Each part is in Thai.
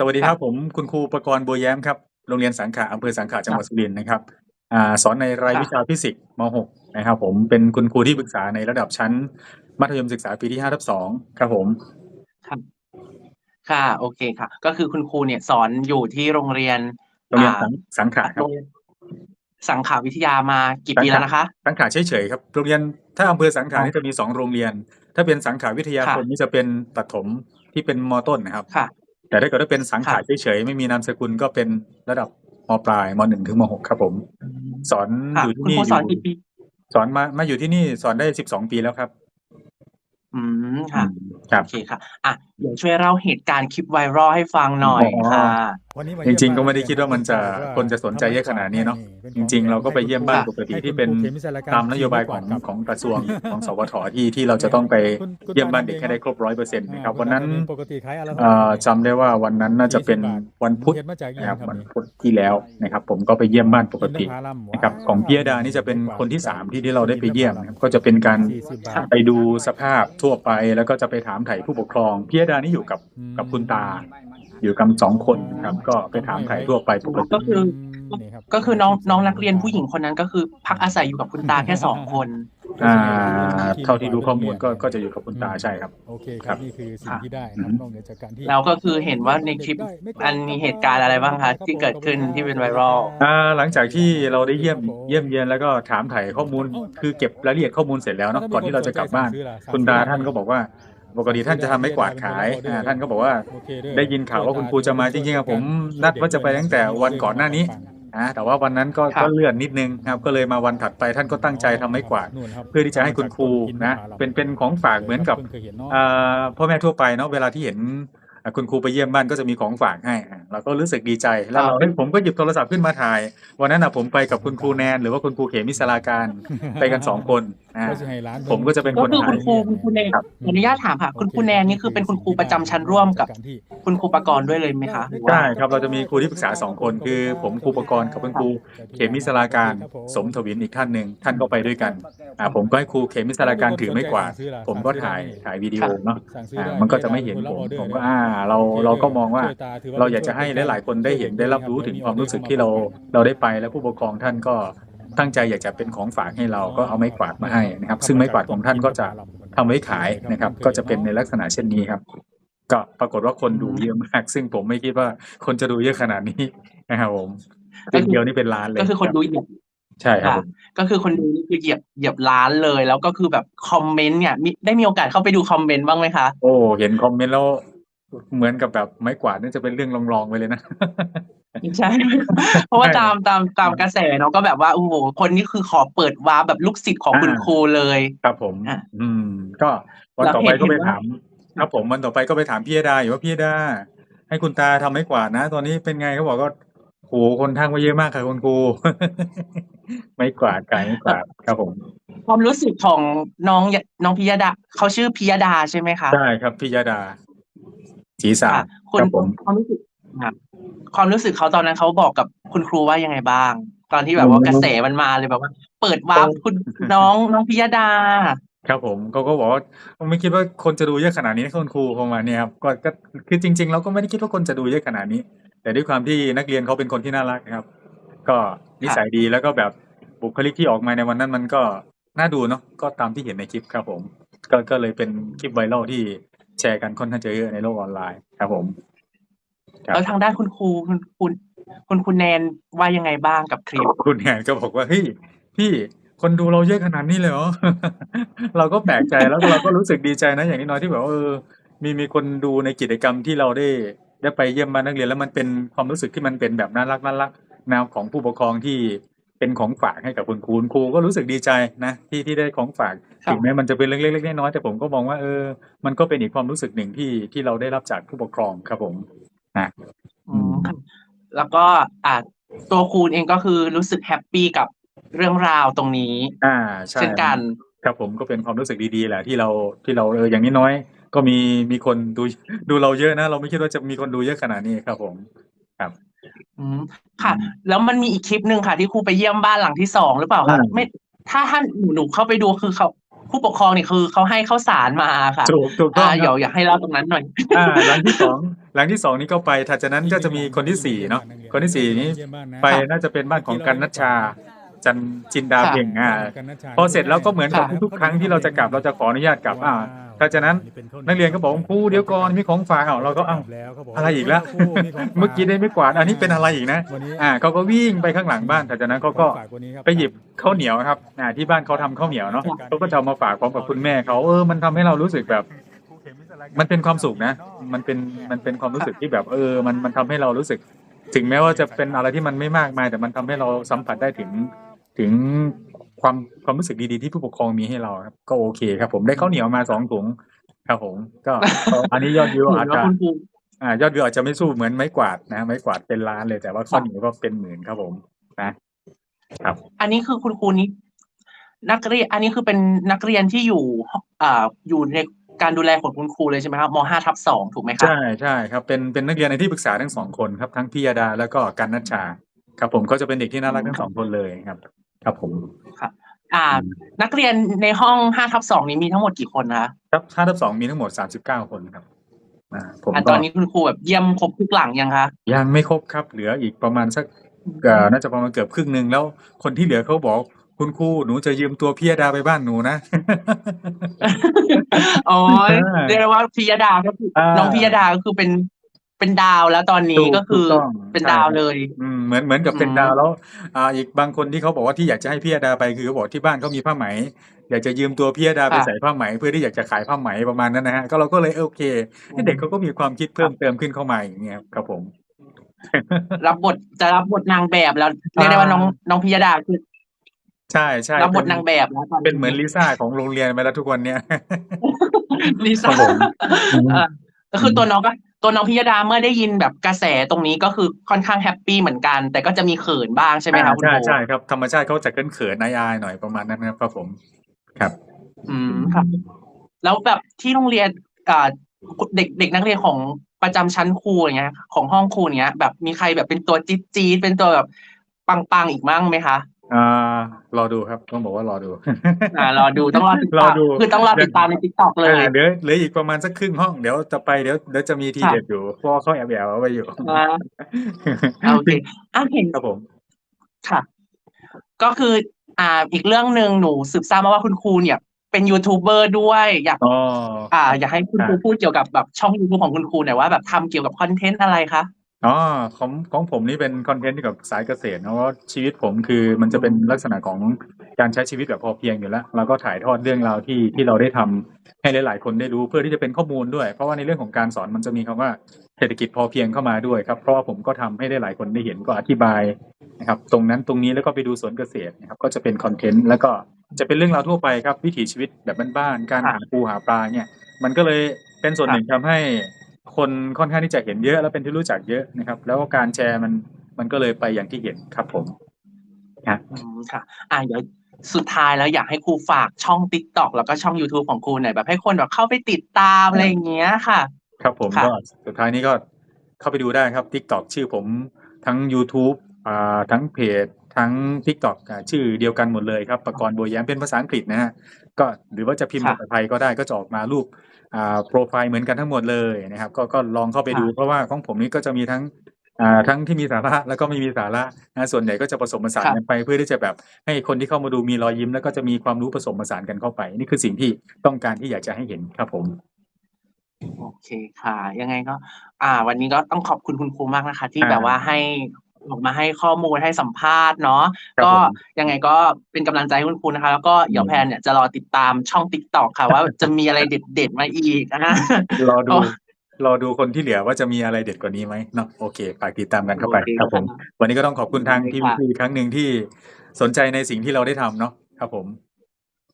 สวัสดีคครัรับบผมคุณครูประกรณ์บัวแย้มครับโรงเรียนสังขะอำเภอสังขะจังหวัดสุรินทร์นะครับอ่าสอนในรายค่ะวิชาฟิสิกส์ม .6 นะครับ ผมเป็นคุณครูที่ปรึกษาในระดับชั้น มัธยมศึกษาปีที่5ทับ2ครับผมค่ะ โอเคค่ะ ก็คือคุณครูเนี่ยสอนอยู่ที่โรงเรียนโรงเรียนอ่าสังสังขะคโรรับงเรียนสังขาวิทยามากี่ปีแล้วนะคะ สังขะเฉยๆครับ โรงเรียนถ้าอำเภอสังขะอ๋อนี่จะมีสองโรงเรียน ถ้าเป็นสังขะวิทยาค่ะคมนี่จะเป็นประถมที่เป็นมต้นนะครับ ค่ะ แต่ถ้าเกิดว่าเป็นสังขะค่ะเฉยๆไม่มีนามสกุลก็เป็นระดับมปลายมหนึ่งถึงมหกครับผม สอนค่ะอยู่ที่คุณนี่ครูสอนอยู่กี่ปีสอนมามาอยู่ที่นี่สอนได้สิบสองปีแล้วครับ อืมค่ะอืมครับโอเคค่ะอะ เดี๋ยวช่วยเล่าเหตุการณ์คลิปไวรัลให้ฟังหน่อยอ๋อค่ะวันนี้มาจเยี่ยริงๆบ้ก็ไม่ได้คิดว่ามันจะคนจะสนใจเยอะขนาดนี้เนาะจริง ๆ เราก็ไปเยี่ยมบ้านปกติที่เป็นตามนโยบายของของกระทรวงของสวทที่ที่เราจะต้องไปเยี่ยมบ้านเด็กให้ได้ครบร้อยเปอร์เซ็นต์นะครับวันนั้นปกติขายอะไรเอ่อจำได้ว่าวันนั้นน่าจะเป็นวันพุธมาจากนะครับวันพุธที่แล้วนะครับ ผมก็ไปเยี่ยมบ้านปกตินะครับของพิยดานี่จะเป็นคนที่สามที่ที่เราได้ไปเยี่ยมนะครับก็จะเป็นการไปดูสภาพทั่วไปแล้วก็จะไปถามไถ่ผู้ปกครองพิยดานี่อยู่กับกับคุณตา อยู่กันสองคนครับ ก็ไปถามไถ่ทั่วไปปกติก็คือก็คือน้องน้องนักเรียนผู้หญิงคนนั้นก็คือ พักอาศัยอยู่กับคุณตาแค่สองคน อ่า เท่าที่รู้ข้อมูลก็ก็จะอยู่กับคุณตาใช่ครับ โอเคคครัรับบนี่คือสิ่งที่ได้นะครับนอกเหนือจากการที่แล้วก็คือเห็นว่าในคลิปอันมีเหตุการณ์อะไรบ้างคะที่เกิดขึ้นที่เป็นไวรัลอ่าหลังจากที่เราได้เยี่ยมเยี่ยมเยียนแล้วก็ถามไถ่ข้อมูล คือเก็บรายละเอียดข้อมูลเสร็จแล้วเนาะก่อนที่เราจะกลับบ้าน คุณตาท่านก็บอกว่า ปกติท่านจะทำไม่กวาดขายอ่าท่านก็บอกว่าได้ยินข่าวว่าคุณครูจะมาจริงๆอะผมนัดว่าจะไปตั้งแต่วันก่อนหน้านี้อ่าแต่ว่าวันนั้นก็ครับก็เลื่อนนิดนึงครับก็เลยมาวันถัดไปท่านก็ตั้งใจทำไม้กวาดเพื่อที่จะให้คุณครูนะเป็นเป็นของฝากเหมือนกับอ่าพ่อแม่ทั่วไปเนาะเวลาที่เห็นอ่าคุณครูไปเยี่ยมบ้านก็จะมีของฝากให้อ่าเราก็รู้สึกดีใจ แล้วเราครับเอ้ยผมก็หยิบโทรศัพท์ขึ้นมาถ่าย วันนั้นอะผมไปกับคุณครูแนน หรือว่าคุณครูเขมิสลาการไปกันสองคน อ่าผมก็จะเป็นก็คนคือถ่าคุยณครูคุณครูแนนขออนุญาตถามค่ะ คุณครูแนนนี่คือเป็นคุณครูประจำชั้นร่วมกับ คุณครูประกรณ์ด้วยเลยไหมคะหรือว่าใช่ครับเราจะมีครูที่ปรึกษาสองคน คือผมครูประกรณ์กับคุณครูเขมิสลาการสมทวินอีกท่านหนึ่งท่านก็ไปด้วยกันอ่าผมก็ให้ครูเขมิสลาการถือไม้กวาดผมก็ถ่ายถ่ายวิดีโอเนาะอ่ามันก็จะไม่เห็นผมผมก็อ่าเราเราก็มองว่า เราอยากจะให้หลายๆคนได้เห็นได้รับรู้ถึงความรู้สึกที่เราเราได้ไปแล้วผู้ปกครองท่านก็ ตั้งใจอยากจะเป็นของฝากให้เราก็เอาไม้กวาดมาให้นะครับ ซึ่งไม้กวาดของท่านก็จะทำไว้ขายนะครับ ก็จะเป็นในลักษณะเช่นนี้ครับ ก็ปรากฏว่าคนดูเยอะมาก ซึ่งผมไม่คิดว่าคนจะดูเยอะขนาดนี้นะครับผมก็เป็นคือเดียวนี่เป็นล้านเลยก็คือคนดูเหยียบใช่ครับค่ะผมก็คือคนดูนี่คือเหยียบเหยียบล้านเลย แล้วก็คือแบบคอมเมนต์เนี่ยมีได้มีโอกาสเข้าไปดูคอมเมนต์บ้างไหมคะโอ้เห็นคอมเมนต์แล้วเหมือนกับแบบไม้กวาดนี่จะเป็นเรื่องรองๆไปเลยนะ ใช่ เพราะว่าใช่ตามตามตามกระแสเนาะก็แบบว่าโอ้โหคนนี้คือขอเปิดวาร์ปแบบลูกศิษย์ของคุณอ่าครูเลย ครับผมอะอืม ก็วันแล้วต่อไปเห็นก็ไปเห็นว่าถาม ครับผมวันต่อไปก็ไปถามพี่ยดาอยู่ว่าพี่ยดาให้คุณตาทำไม้กวาดนะ ตอนนี้เป็นไงเขาบอกก็โหคนทั้งมาเยอะมากค่ะคุณครูไม้กวาดไก่ไม้กวาดครับผม ความรู้สึกของน้องยน้องพิยดาเขาชื่อพิยดาใช่ไหมคะใช่ครับพี่ยดาศีสาค่ะคุณครับผมความรู้สึก ครับความรู้สึกเขาตอนนั้นเขาบอกกับคุณครูว่ายังไงบ้าง ตอนที่แบบว่ากระแสมันมาเลยแบบว่า เปิดวาร์ปคุณน้องน้องพิยดา ครับผมเขาก็บอกว่าไม่คิดว่าคนจะดูเยอะขนาดนี้นะคุณครูประมาณเนี้ยครับก็ก็คือจริงๆเราก็ไม่ได้คิดว่าคนจะดูเยอะขนาดนี้ แต่ด้วยความที่นักเรียนเขาเป็นคนที่น่ารักนะครับ ก็นิสัยดีแล้วก็แบบบุคลิกที่ออกมาในวันนั้นมันก็น่าดูเนาะก็ตามที่เห็นในคลิปครับผม ก็ก็เลยเป็นคลิปไวรัลที่แชร์กันค่อนข้างจะเยอะในโลกออนไลน์ครับผมครับ แล้วทางด้านคุณครูคุณคุณคุณคุณแนนว่ายังไงบ้างกับคลิป คุณแอนก็บอกว่าเฮ้ยพี่คนดูเราเยอะขนาดนี้เลยเหรอ เราก็แปลกใจแล้วเราก็รู้สึกดีใจนะ อย่างน้อยๆที่แบบว่าเออ มีมีคนดูในกิจกรรมที่เราได้ ได้ไปเยี่ยมบ้านนักเรียนแล้วมันเป็นความรู้สึกที่มันเป็นแบบน่ารักน่ารักแนวของผู้ปกครองที่เป็นของฝากให้กับคุณครูคุณครูก็รู้สึกดีใจนะที่ที่ได้ของฝากครับถึงแม้มันจะเป็นเรื่องเล็กๆน้อยๆแต่ผมก็มองว่าเออ มันก็เป็นอีกความรู้สึกหนึ่งที่ที่เราได้รับจากผู้ปกครองครับผม อืมค่ะแล้วก็อ่าตัวครูเองก็คือรู้สึกแฮปปี้กับเรื่องราวตรงนี้ อ่าใช่เช่นกันครับผมก็เป็นความรู้สึกดีๆแหละที่เราที่เราเอออย่างน้อยๆก็มีมีคนดูดูเราเยอะนะ เราไม่คิดว่าจะมีคนดูเยอะขนาดนี้ครับผมอืมค่ะ แล้วมันมีอีกคลิปหนึ่งค่ะ ที่ครูไปเยี่ยมบ้านหลังที่สองหรือเปล่าคะอ่าไม่ ถ้าท่านหนูหนูเข้าไปดูคือเขาผู้ปกครองนี่คือเขาให้ข้าวสารมาค่ะถูกถูกต้ออ่างคเดี๋รัยวบอยากให้เล่าตรงนั้นหน่อยอ่าหลังที่สอง หลังที่สองนี้ก็ไปถัดจากนั้นก็จะมีคนที่สี่เนาะคนที่สี่นี้ไปน่าจะเป็นบ้านของกันนัชชาจันจินดาเพ่งอ่าพอเสร็จแล้วก็เหมือนกับค่ะทุกๆครั้งที่เราจะกลับเราจะขออนุญาตกลับอ่าถ้าจากนั้นนักเรียนก็บอกครูเดี๋ยวก่อนมีของฝากเอ้าเราก็เอ้าอะไรอีกแล้วเมื่อกี้ได้ไม่กวาดอันนี้เป็นอะไรอีกนะอ่าเขาก็วิ่งไปข้างหลังบ้านแต่จากนั้นเขาก็ไปหยิบข้าวเหนียวครับอ่าที่บ้านเขาทำข้าวเหนียวเนาะเขาก็จะเอามาฝากพร้อมกับคุณแม่เขาเออมันทำให้เรารู้สึกแบบ มันเป็นความสุขนะ มันเป็นมันเป็นความรู้สึกที่แบบเออ มันมันทำให้เรารู้สึก ถึงแม้ว่าจะเป็นอะไรที่มันไม่มากมาย แต่มันทำให้เราสัมผัสได้ถึงถึงความความรู้สึกดีๆที่ผู้ปกครองมีให้เราครับ ก็โอเคครับ ผมได้ข้าวเหนียวมาสองถุงครับผมก็ก็อันนี้ยอดวิวเหมืออานจว่าจะคุณครูอ่ายอดวิวอาจจะไม่สู้เหมือนไม้กวาดนะไม้กวาดเป็นล้านเลย แต่ว่าข้าวเหนียวก็เป็นหมื่นครับผมนะอันนี้คือคุณครูนี้นักเรียนอันนี้คือเป็นนักเรียนที่อยู่อ่าอยู่ใน การดูแลของคุณครูเลยใช่ไหมครับมห้าทับสองถูกไหมครับ ใช่ใช่ครับเป็นเป็นนักเรียนในที่ปรึกษาทั้งสองคนครับทั้งพิยดาแล้วก็กันนัชชา ครับผมก็จะเป็นเด็กที่น่ารักทั้งสองคนเลยครับ ครับผมอ่า นักเรียนในห้องห้าทับสองนี้มีทั้งหมดกี่คนคะครับห้าทับสองมีทั้งหมดสามสิบเก้าคนครับอ่าผมอ่าก็ตอนนี้คุณครูแบบเยี่ยมครบทุกหลังยังคะยังไม่ครบครับเหลืออีกประมาณสักเอ่อน่าจะประมาณเกือบครึ่งหนึ่งแล้วคนที่เหลือเขาบอก คุณครูหนูจะยืมตัวพิยดาไปบ้านหนูนะ อ๋ออ่าเรียกได้ว่าพิยดาก็คืออ่าน้องพิยดาก็คือเป็นเป็นดาวแล้วตอนนี้ถูกก็คือถูกต้องเป็นใช่ดาวเลยอืมเหมือนเหมือนกับเป็นอืมดาวแล้ว อ่า อีกบางคนที่เขาบอกว่าที่อยากจะให้พี่ยดาไปคือเขาบอกที่บ้านเขามีผ้าไหม อยากจะยืมตัวพี่ยดาไปใส่ผ้าไหม เพื่อที่อยากจะขายผ้าไหมประมาณนั้นนะฮะก็เราก็เลยโอเคให้เด็กเขาก็มีความคิดเพิ่มเติมขึ้นเข้ามาอย่างเงี้ยครับครับผมรับบทจะรับบทนางแบบแล้วเรียกได้ว่าน้องน้องพิยดาคือ ใช่ ใช่รับบทนางแบบแล้วตอนนี้เป็นเหมือนลิซ่าของโรงเรียนไปแล้วทุกวันเนี้ยลิครัซ่าบผมอืมเออก็คือตัวน้องก็ตัวน้องพิยดาเมื่อได้ยินแบบกระแสตรงนี้ก็คือค่อนข้างแฮปปี้เหมือนกัน แต่ก็จะมีเขินบ้างใช่ไหมครับคุณใช่โบใช่ครับธรรมชาติเขาจะเขินเขินๆอายๆหน่อยประมาณนั้นนะครับผม ครับ อืมครับ แล้วแบบที่โรงเรียนอ่าเด็กเด็กนักเรียนของประจำชั้นครูอย่างเงี้ย ของห้องครูเนี้ยแบบมีใครแบบเป็นตัวจี๊ดจี๊ดเป็นตัวแบบปังๆอีกมั่งไหมคะ อ่ารอดูครับ ต้องบอกว่ารอดู อ่ารอดูต้องรอติดรตาอมดู คือต้องรอติดตามในทิกตอกเลยอ่าเดี๋ยวเหลืออีกประมาณสักครึ่งห้องเดี๋ยวจะไปเดี๋ยวเดี๋ยวจะมีทีค่ะเด็ดอยู่เพราะว่าเขาแอบแอบเอาไว้อยู่ อ่าโอเคอะเห็นครับผม ค่ะ ก็คือ อ่า อีกเรื่องหนึ่งหนูสืบทราบมาว่าคุณครูเนี่ย เป็นยูทูบเบอร์ด้วยอยาก อ๋ออ่า อยากให้คุณครูพูดเกี่ยวกับแบบช่องยูทูบของคุณครูหน่อยว่าแบบทำเกี่ยวกับคอนเทนต์อะไรคะ อ๋อ ของของผมนี่เป็นคอนเทนต์เกี่ยวกับสายเกษตรนะเพราะชีวิตผมคือมันจะเป็นลักษณะของการใช้ชีวิตแบบพอเพียงอยู่แล้ว เราก็ถ่ายทอดเรื่องราวที่ที่เราได้ทำให้หลาย ๆ คนได้รู้เพื่อที่จะเป็นข้อมูลด้วย เพราะว่าในเรื่องของการสอนมันจะมีคำว่าเศรษฐกิจพอเพียงเข้ามาด้วยครับ เพราะว่าผมก็ทำให้ได้หลายคนได้เห็นก็อธิบายนะครับตรงนั้นตรงนี้แล้วก็ไปดูสวนเกษตรนะครับก็จะเป็นคอนเทนต์แล้วก็จะเป็นเรื่องราวทั่วไปครับวิถีชีวิตแบบบ้านๆการค่ะหาปูหาปลาเนี่ยมันก็เลยเป็นส่วนหนึ่งทำให้ คนค่อนข้างที่จะเห็นเยอะ และเป็นที่รู้จักเยอะนะครับ แล้วก็การแชร์มันมันก็เลยไปอย่างที่เห็นครับผมอืมค่ะ อ่าเดี๋ยวสุดท้ายแล้วอยากให้ครูฝากช่อง t ิ k t o k แล้วก็ช่อง YouTube ของครูหน่อยแบบให้คนแบบเข้าไปติดตามอะไรอย่างเงี้ยค่ะ ครับผมค่ะก็สุดท้ายนี้ก็เข้าไปดูได้ครับ TikTok ชื่อผมทั้ง YouTube อ่าทั้งเพจทั้ง TikTok อ่าชื่อเดียวกันหมดเลยครับประกรณ์บัวแย้มเป็นภาษาอังกฤษนะฮะก็หรือว่าจะพิมพ์ภาษาไทยก็ได้ก็จะออกมารูปอ่า โปรไฟล์เหมือนกันทั้งหมดเลยนะครับ ก็ก็ลองเข้าไปดู เพราะว่าของผมนี้ก็จะมีทั้งอ่าทั้งที่มีสาระแล้วก็ไม่มีสาระนะส่วนใหญ่ก็จะผสมผสานกันไปเพื่อที่จะแบบให้คนที่เข้ามาดูมีรอยยิ้ม แล้วก็จะมีความรู้ผสมผสานกันเข้าไป นี่คือสิ่งที่ต้องการที่อยากจะให้เห็นครับผมโอเคค่ะ ยังไงก็ อ่า วันนี้ก็ต้องขอบคุณคุณครูมากนะคะ ที่อ่าแบบว่าให้ ออกมาให้ข้อมูลให้สัมภาษณ์เนาะครับก็ผมยังไงก็เป็นกำลังใจให้คุณครูนะคะ แล้วก็เดี๋ยวแพนเนี่ยจะรอติดตามช่อง t ิ k t o k ค่ะ ว่าจะมีอะไรเด็ดๆมาอีกนะรอดูอ๋อรอดูคนที่เหลือว่าจะมีอะไรเด็ดกว่านี้ไหมเนาะโอเคฝากติดตามกันเข้าไปโอเคครับผมค่ะวันนี้ก็ต้องขอบคุณทางโอเคทีมค่ะอีกครั้งหนึ่งที่สนใจในสิ่งที่เราได้ทำเนาะครับผม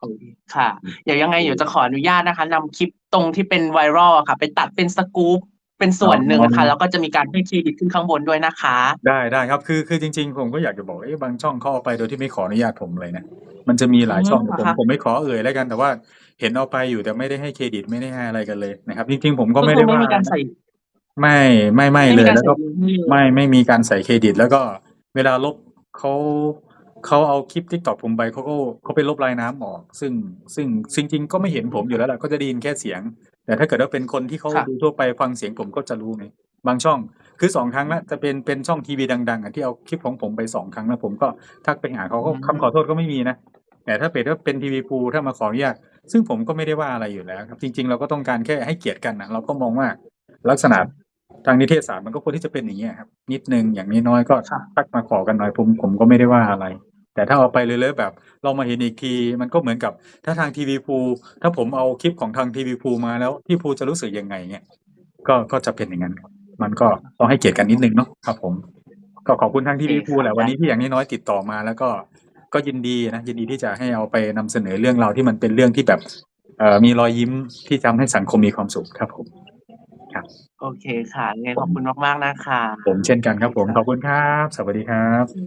โอเคค่ะเดี๋ยวยังไงเดี๋ยวจะขออนุญาตนะคะนำคลิปตรงที่เป็นไวรัลอะค่ะ ไปตัดเป็นสกู๊ป เป็นส่วนหนึ่งนะคะแล้วก็จะมีการให้เครดิตขึ้นข้างบนด้วยนะคะ ได้ได้ครับคือคือจริง ๆ ผมก็อยากจะบอกเอ้บางช่องเขาเอาไปโดยที่ไม่ขออนุญาตผมเลยนะมันจะมีหลายช่องอืมผมค่ะผมไม่ขอเอ่ยแล้วกันแต่ว่าเห็นเอาไปอยู่แต่ไม่ได้ให้เครดิตไม่ได้ให้อะไรกันเลยนะครับ จริง ๆ ผมก็ก็ไม่คืได้อไม่ว่ามีการใส่ไม่ไม่ไม่ไม่เลมียการแล้วใส่ก็ลิงก์ให้เลยไม่ไม่มีการใส่เครดิต แล้วก็เวลาลบเขาเขาเอาคลิปทิกตอกผมไปเขาก็เขาไปลบลายน้ำออก ซึ่งซึ่งจริง ๆ ก็ไม่เห็นผมอยู่แล้วแหละก็จะได้ยินแค่เสียง แต่ถ้าเกิดว่าเป็นคนที่เขาค่ะดูทั่วไปฟังเสียงผมก็จะรู้ไงบางช่องคือสองครั้งแล้วจะเป็นเป็นช่องทีวีดัง ๆอะที่เอาคลิปของผมไปสองครั้งแล้วผมก็ทักไปหาเขาก็อืมคำขอโทษก็ไม่มีนะแต่ถ้าเป็นถ้าเป็นทีวีภูถ้ามาขออนุญาตซึ่งผมก็ไม่ได้ว่าอะไรอยู่แล้วครับ จริง ๆ เราก็ต้องการแค่ให้เกียรติกันนะเราก็มองว่าลักษณะทางนิเทศศาสตร์มันก็ควรที่จะเป็นอย่างนี้ยครับ นิดนึงอย่างน้อยๆก็ค่ะทักมาขอกันหน่อยผมผมก็ไม่ได้ว่าอะไร แต่ถ้าเอาไปเลยเลยๆแบบ เรามาเห็นอีกที มันก็เหมือนกับถ้าทางทีวีภูถ้าผมเอาคลิปของทางทีวีภูมาแล้วที่ภูจะรู้สึกยังไงเนี่ยก็ก็จะเป็นอย่างนั้นครับมันก็ต้องให้เกียรติกันนิดนึงเนาะครับ ผม ก็ขอบคุณทางทีวีภูแหละวันนี้ที่อย่างน้อยๆติดต่อมา แล้วก็ก็ยินดีนะยินดีที่จะให้เอาไปนำเสนอเรื่องราวที่มันเป็นเรื่องที่แบบเอ่อมีรอยยิ้มที่ทำให้สังคมมีความสุขครับ ผม โอเคค่ะยังไงขอบคุณมากๆนะคะ ผมเช่นกันครับผมขอบคุณครับ สวัสดีครับ